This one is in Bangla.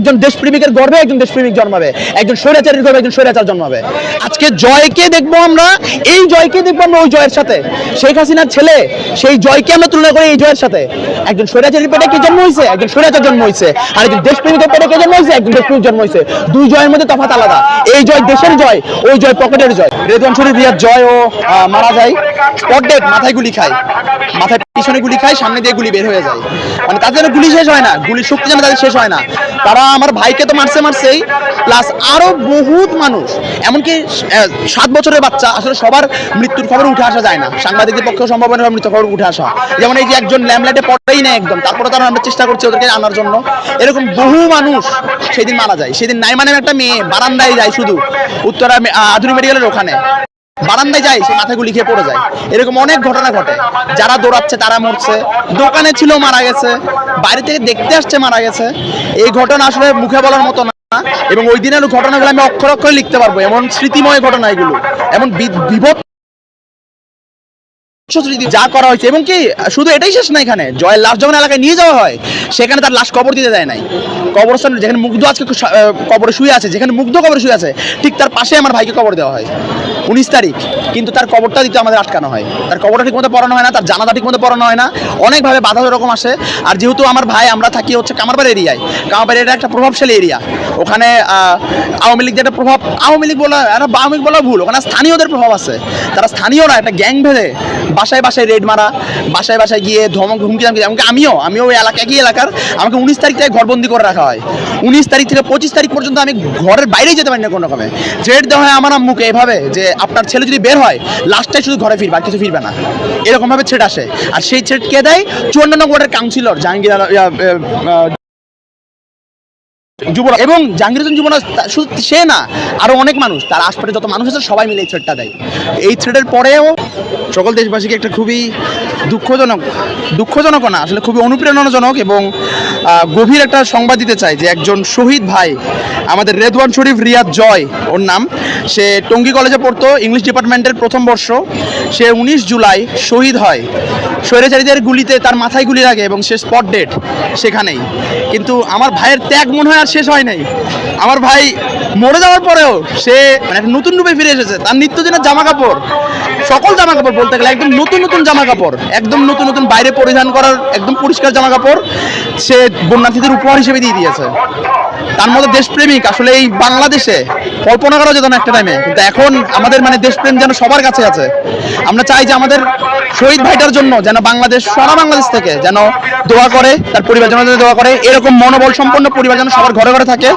একজন দেশপ্রেমিকের গর্বে একজন দেশপ্রেমিক জন্মাবে, একজন স্বৈরাচারীর গর্বে একজন স্বৈরাচার জন্মাবে। আজকে জয়কে দেখব আমরা, এই জয়কে দেখব আমরা ওই জয়ের সাথে। শেখ হাসিনার ছেলে, সেই জয়কে আমরা তুলনা করি এই জয়ের সাথে। একজন স্বৈরাচারীর পেটে কে জন্ম হয়েছে একজন স্বৈরাচার জন্ম হয়েছে আর একজন দেশপ্রেমিকের পেটে কে জন্ম হয়েছে একজন দেশপ্রেমিক জন্ম হয়েছে দুই জয়ের মধ্যে তফাৎ আলাদা। এই জয় দেশের জয়, ওই জয় পকেটের জয়। রেদওয়ান শরীফ জয় ও মারা যায়। স্পট ডেট মাথায় গুলি খায়। মাথায় পিছনে গুলি খায়, সামনে দিয়ে গুলি বের হয়ে যায়। মানে তাদের গুলি শেষ হয় না। গুলির শক্তি যেন তাদের শেষ হয় না। তারা আমার ভাইকে তো মারছে মারছেই। প্লাস আরও বহুত মানুষ। এমনকি সাত বছরের বাচ্চা। আসলে সবার মৃত্যুর খবর উঠে আসা যায় না। সাংবাদিকদের পক্ষেও সম্ভব হয় মৃত্যুর খবর উঠে আসা। যেমন এই যে একজন ল্যামলাইটে পড়েই না একদম। তারপরে তারা আমরা চেষ্টা করছি ওদেরকে আনার জন্য। এরকম বহু মানুষ সেদিন মারা যায়। সেদিন নাইমা নামে একটা মেয়ে বারান্দায় যায় শুধু। উত্তরা আধুনিক মেডিকেলের ওখানে। বারান্দায় যায় সে মাথা গুলি খেয়ে পড়ে যায়। এরকম অনেক ঘটনা ঘটে। যারা দৌড়াচ্ছে, তারা মরছে। দোকানে ছিল, মারা গেছে। বাইরে থেকে দেখতে আসছে, মারা গেছে। এই ঘটনা আসলে মুখে বলার মতো না। এবং ওই দিনের ঘটনাগুলো আমি অক্ষর অক্ষরে লিখতে পারব। এমন স্মৃতিময় ঘটনা এগুলো। এমন বি- বিভৎস স্মৃতি যা করা হয়েছে। এবং কি, শুধু এটাই শেষ না এখানে। জয়ের লাশ যখন এলাকায় নিয়ে যাওয়া হয়, সেখানে তার লাশ কবর দিতে দেয় নাই। কবরস্থান যেখানে মুগ্ধ আজকে কবরে শুয়ে আছে, যেখানে মুগ্ধ কবরে শুয়ে আছে, ঠিক তার পাশে আমার ভাইকে কবর দেওয়া হয়। উনিশ তারিখ। কিন্তু তার কবরটা দিতে আমাদের আটকানো হয়। তার কবরটা ঠিক মতো পড়ানো হয় না, তার জানাজা ঠিক মতো পড়ানো হয় না। অনেকভাবে বাধা রকম আসে। আর যেহেতু আমার ভাই, আমরা থাকি হচ্ছে কামারবাড়ি এরিয়ায়। কামারবাড়ি এটা একটা প্রভাবশালী এরিয়া। ওখানে আওয়ামী লীগ যেটা প্রভাব, আওয়ামী লীগ বলা আওয়ামী লীগ বলা ভুল। ওখানে স্থানীয়দের প্রভাব আছে। তারা স্থানীয়রা, একটা গ্যাং ভেদে বাসায় বাসায় রেড মারা, বাসায় বাসায় গিয়ে ধমক হুমকি দামকি এমনকি আমিও আমিও ওই এলাকা একই এলাকার, আমাকে উনিশ তারিখ থেকে ঘরবন্দি করে রাখা হয়। উনিশ তারিখ থেকে পঁচিশ তারিখ পর্যন্ত আমি ঘরের বাইরেই যেতে পারি না কোনো রকমে থ্রেড দেওয়া হয় আমার আম্মুকে এভাবে, যে আপনার ছেলে যদি বের হয় লাস্টটাই শুধু ঘরে ফিরবে, আর কিছু ফিরবে না। এরকমভাবে থ্রেড আসে। আর সেই থ্রেড কে দেয়? চুয়ান্ন নম্বর ওয়ার্ডের কাউন্সিলর জাহাঙ্গীর যুবরাজ এবং জাহাঙ্গীর হোসেন যুবরাজ শুধু সে না, আরও অনেক মানুষ, তার আশপাশে যত মানুষ আছে সবাই মিলে এই থ্রেডটা দেয়। এই থ্রেডের পরেও সকল দেশবাসীকে একটা খুবই দুঃখজনক দুঃখজনক না, আসলে খুবই অনুপ্রেরণাজনক এবং গভীর একটা সংবাদ দিতে চাই যে একজন শহীদ ভাই, আমাদের রেদওয়ান শরীফ রিয়াদ জয়, ওর নাম, সে টঙ্গী কলেজে পড়তো, ইংলিশ ডিপার্টমেন্টের প্রথম বর্ষ। সে উনিশ জুলাই শহীদ হয়। স্বৈরাচারীদের গুলিতে তার মাথায় গুলি লাগে এবং সে স্পট ডেট সেখানেই। কিন্তু আমার ভাইয়ের ত্যাগ মনে হয় আর শেষ হয় নাই। আমার ভাই মরে যাওয়ার পরেও সে মানে একটা নতুন রূপে ফিরে এসেছে। তার নিত্যদিনের জামা কাপড় সকল জামা কাপড় বলতে গেলে একদম নতুন নতুন জামা কাপড় একদম নতুন নতুন বাইরে পরিধান করার একদম পরিষ্কার জামা কাপড় সে বন্যার্থীদের উপহার হিসেবে দিয়ে দিয়েছে। তার মধ্যে দেশপ্রেমিক, আসলে এই বাংলাদেশে কল্পনা করা যেত না একটা টাইমে কিন্তু এখন আমাদের মানে দেশপ্রেম যেন সবার কাছে আছে। আমরা চাই যে আমাদের শহীদ ভাইটার জন্য যেন বাংলাদেশ, সারা বাংলাদেশ থেকে যেন দোয়া করে, তার পরিবার যেন দোয়া করে। এরকম মনোবল সম্পন্ন পরিবার যেন সবার ঘরে ঘরে থাকে।